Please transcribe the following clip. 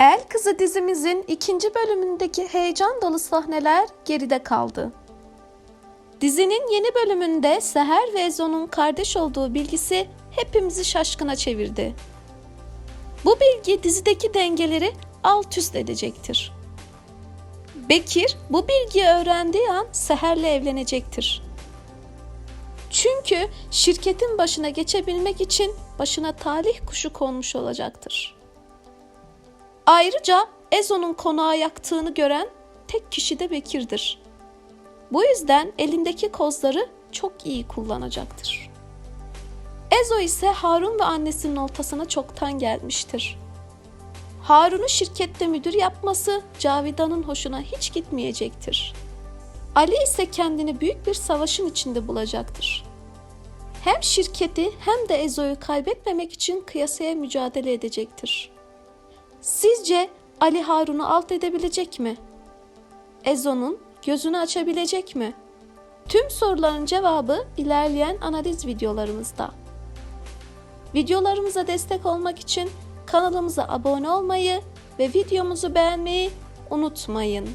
El Kızı dizimizin ikinci bölümündeki heyecan dolu sahneler geride kaldı. Dizinin yeni bölümünde Seher ve Ezo'nun kardeş olduğu bilgisi hepimizi şaşkına çevirdi. Bu bilgi dizideki dengeleri alt üst edecektir. Bekir bu bilgiyi öğrendiği an Seher'le evlenecektir. Çünkü şirketin başına geçebilmek için başına talih kuşu konmuş olacaktır. Ayrıca Ezo'nun konağı yaktığını gören tek kişi de Bekir'dir. Bu yüzden elindeki kozları çok iyi kullanacaktır. Ezo ise Harun ve annesinin ortasına çoktan gelmiştir. Harun'u şirkette müdür yapması Cavidan'ın hoşuna hiç gitmeyecektir. Ali ise kendini büyük bir savaşın içinde bulacaktır. Hem şirketi hem de Ezo'yu kaybetmemek için kıyasaya mücadele edecektir. Sizce Ali Harun'u alt edebilecek mi? Ezo'nun gözünü açabilecek mi? Tüm soruların cevabı ilerleyen analiz videolarımızda. Videolarımıza destek olmak için kanalımıza abone olmayı ve videomuzu beğenmeyi unutmayın.